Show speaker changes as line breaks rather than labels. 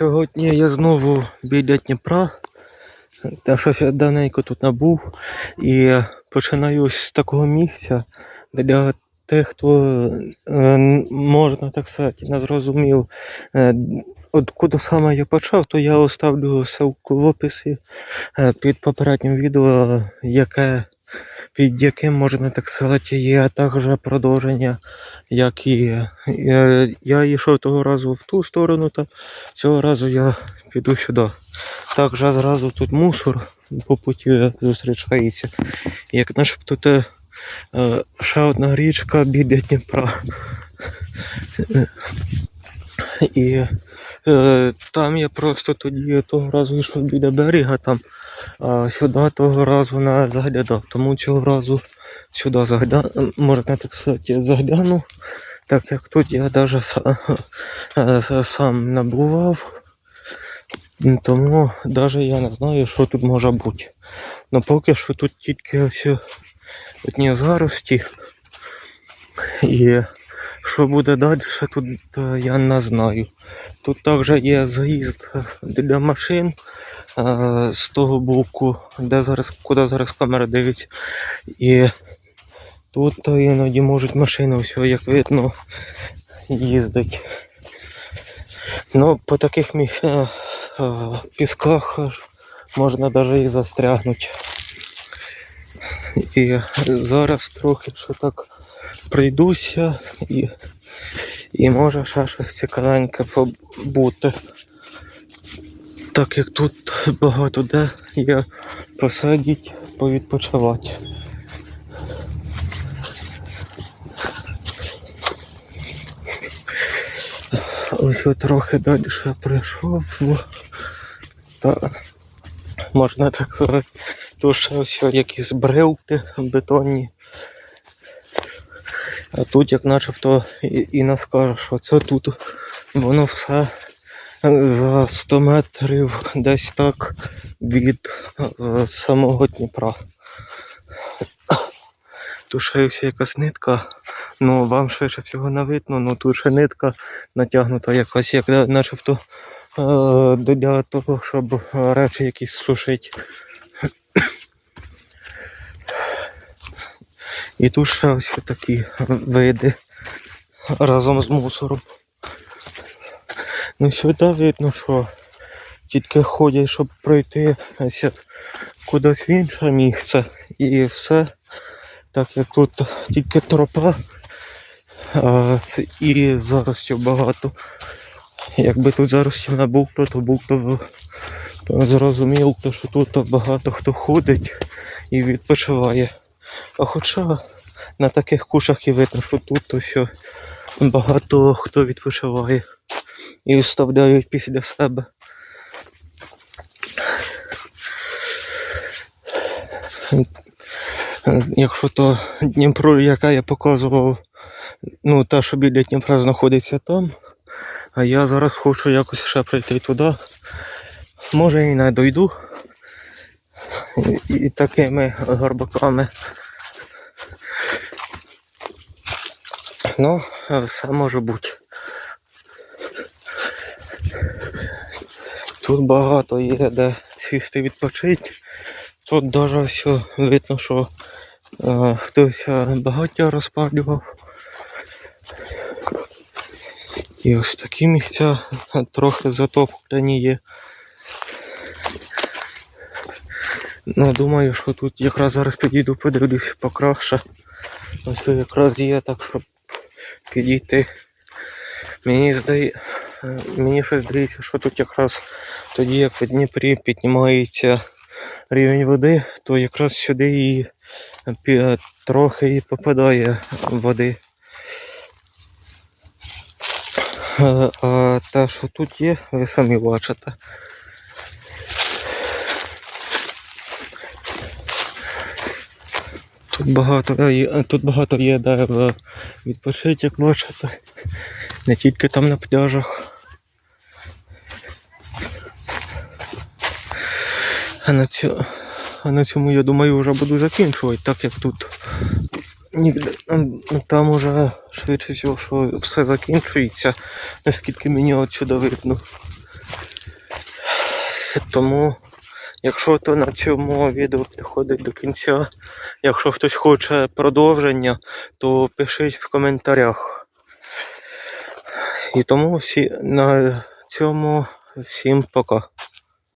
Сьогодні я знову біля Дніпра. Та щось я давненько тут набув. І починаю з такого місця для тих, хто е, можна так сказати, не зрозумів, е, от куди саме я почав, то я оставлю ссылку в описі е, під попереднім відео, яке, під яким можна так сказати, є також продовження, як і е, я йшов того разу в ту сторону, та цього разу я піду сюди. Також зразу тут мусор по путі зустрічається. Як начебто те е, ще одна річка біля Дніпра. І е, там я просто тоді того разу йшов біля берега, там, а сюди того разу не заглядав. Тому цього разу сюди заглянув, можна так сказати, заглянув, так як тут я навіть сам набував. М, Тому навіть я не знаю, що тут може бути. Ну поки що тут тільки все одні зарості. І що буде далі, тут е, я не знаю. Тут також є заїзд для машин е, з того боку, де зараз, куди зараз камера дивиться. І тут е, іноді можуть машини, все, як видно, їздить. Ну, по таких е, е, пісках е, можна навіть і застрягнути. І зараз трохи ще так пройдуся і, і може ще щось цікавеньке побути. Так як тут багато де є посидіть, повідпочивати. Ось трохи далі прийшов. Та можна так сказати, тут ще ось якісь брилки бетонні. А тут як начебто і, і не скажеш, що це тут воно все за 100 метрів десь так від е, самого Дніпра. Тут ще ось якась нитка, ну вам швидше всього не видно, ну тут ще нитка натягнута якась, як начебто е, для того, щоб речі якісь сушити. І тут ще ось такі види разом з мусором. Ну сюди видно, що тільки ходять, щоб пройти кудись в інше місце. І все. Так як тут тільки тропа а, і заростів багато. Якби тут заростів не було, то був то зрозумів, то, що тут багато хто ходить і відпочиває. А хоча на таких кушах і видно, що тут то все багато хто відпочиває і вставляють після себе. Якщо то Дніпро, яка я показував, ну та, що біля Дніпра знаходиться там, а я зараз хочу якось ще прийти туди. Може і не дойду. І, і такими горбаками. Ну, все може бути. Тут багато є де сісти відпочити. Тут все видно, що е, хтось е, багаття розпалював. І ось такі місця е, трохи затоплені є. Ну, думаю, що тут якраз зараз підійду, подивлюсь покраще. Ось тут якраз є так, щоб підійти. Мені здає, е, мені щось здається, що тут якраз тоді, як в Дніпрі піднімається рівень води, то якраз сюди і трохи і попадає води. Е, А те, що тут є, ви самі бачите. Тут багато, е, є- тут багато є де е, відпочити, як бачите. Не тільки там на пляжах. А на, цю, а на цьому, я думаю, вже буду закінчувати, так як тут там уже швидше всього, що все закінчується, наскільки мені отсюди видно. Тому, якщо то на цьому відео підходить до кінця, якщо хтось хоче продовження, то пишіть в коментарях. І тому всі на цьому всім пока.